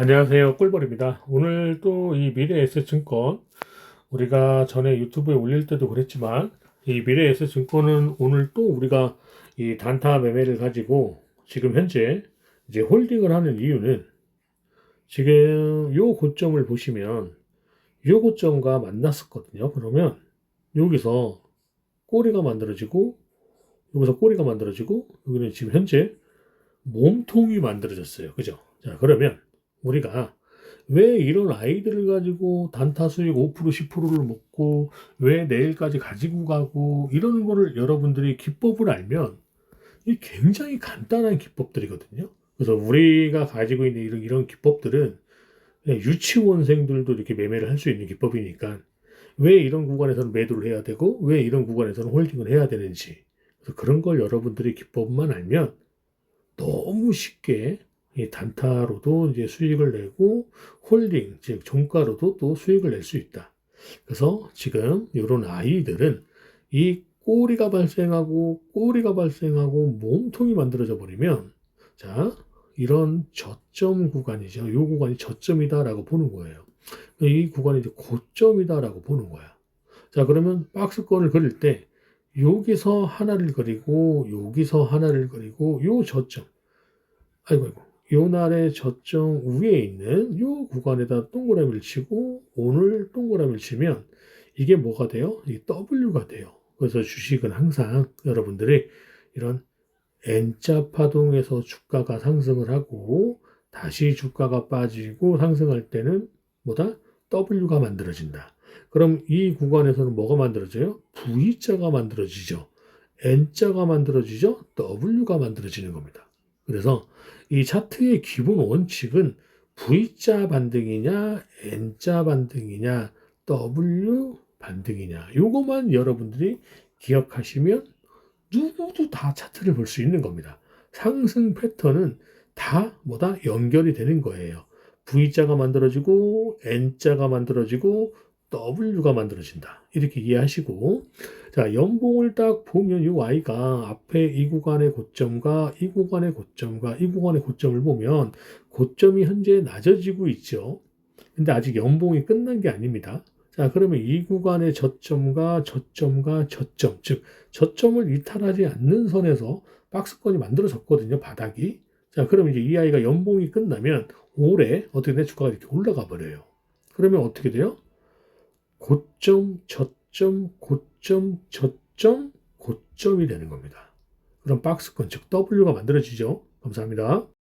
안녕하세요. 꿀벌입니다. 오늘 또 이 미래에셋 증권, 우리가 전에 유튜브에 올릴 때도 그랬지만, 이 미래에셋 증권은 오늘 또 우리가 이 단타 매매를 가지고 지금 현재 이제 홀딩을 하는 이유는 지금 요 고점을 보시면 요 고점과 만났었거든요. 그러면 여기서 꼬리가 만들어지고, 여기서 꼬리가 만들어지고, 여기는 지금 현재 몸통이 만들어졌어요. 그죠? 자, 그러면 우리가 왜 이런 아이들을 가지고 단타 수익 5% 10%를 먹고 왜 내일까지 가지고 가고 이러는 거를 여러분들이 기법을 알면 이 굉장히 간단한 기법들이거든요. 그래서 우리가 가지고 있는 이런, 이런 기법들은 유치원생들도 이렇게 매매를 할 수 있는 기법이니까 왜 이런 구간에서는 매도를 해야 되고 왜 이런 구간에서는 홀딩을 해야 되는지 그래서 그런 걸 여러분들이 기법만 알면 너무 쉽게 이 단타로도 이제 수익을 내고 홀딩 즉 종가로도 또 수익을 낼 수 있다. 그래서 지금 이런 아이들은 이 꼬리가 발생하고 꼬리가 발생하고 몸통이 만들어져 버리면 자 이런 저점 구간이죠. 이 구간이 저점이다라고 보는 거예요. 이 구간이 이제 고점이다라고 보는 거야. 자 그러면 박스권을 그릴 때 여기서 하나를 그리고 여기서 하나를 그리고 요 저점 아이고 아이고 요 날의 저점 위에 있는 요 구간에다 동그라미를 치고 오늘 동그라미를 치면 이게 뭐가 돼요? 이 W가 돼요. 그래서 주식은 항상 여러분들이 이런 N자 파동에서 주가가 상승을 하고 다시 주가가 빠지고 상승할 때는 뭐다? W가 만들어진다. 그럼 이 구간에서는 뭐가 만들어져요? V자가 만들어지죠. N자가 만들어지죠. W가 만들어지는 겁니다. 그래서 이 차트의 기본 원칙은 V자 반등이냐, N자 반등이냐, W 반등이냐. 요것만 여러분들이 기억하시면 누구도 다 차트를 볼 수 있는 겁니다. 상승 패턴은 다 뭐다 연결이 되는 거예요. V자가 만들어지고 N자가 만들어지고 W가 만들어진다. 이렇게 이해하시고 자 연봉을 딱 보면 이 Y가 앞에 이 구간의 고점과 이 구간의 고점과 이 구간의 고점을 보면 고점이 현재 낮아지고 있죠. 근데 아직 연봉이 끝난 게 아닙니다. 자 그러면 이 구간의 저점과 저점과 저점 즉 저점을 이탈하지 않는 선에서 박스권이 만들어졌거든요. 바닥이. 자 그러면 이제 이 아이가 연봉이 끝나면 올해 어떻게 내 주가가 이렇게 올라가 버려요. 그러면 어떻게 돼요? 고점, 저점, 고점, 저점, 고점이 되는 겁니다. 그럼 박스권, 즉 W가 만들어지죠. 감사합니다.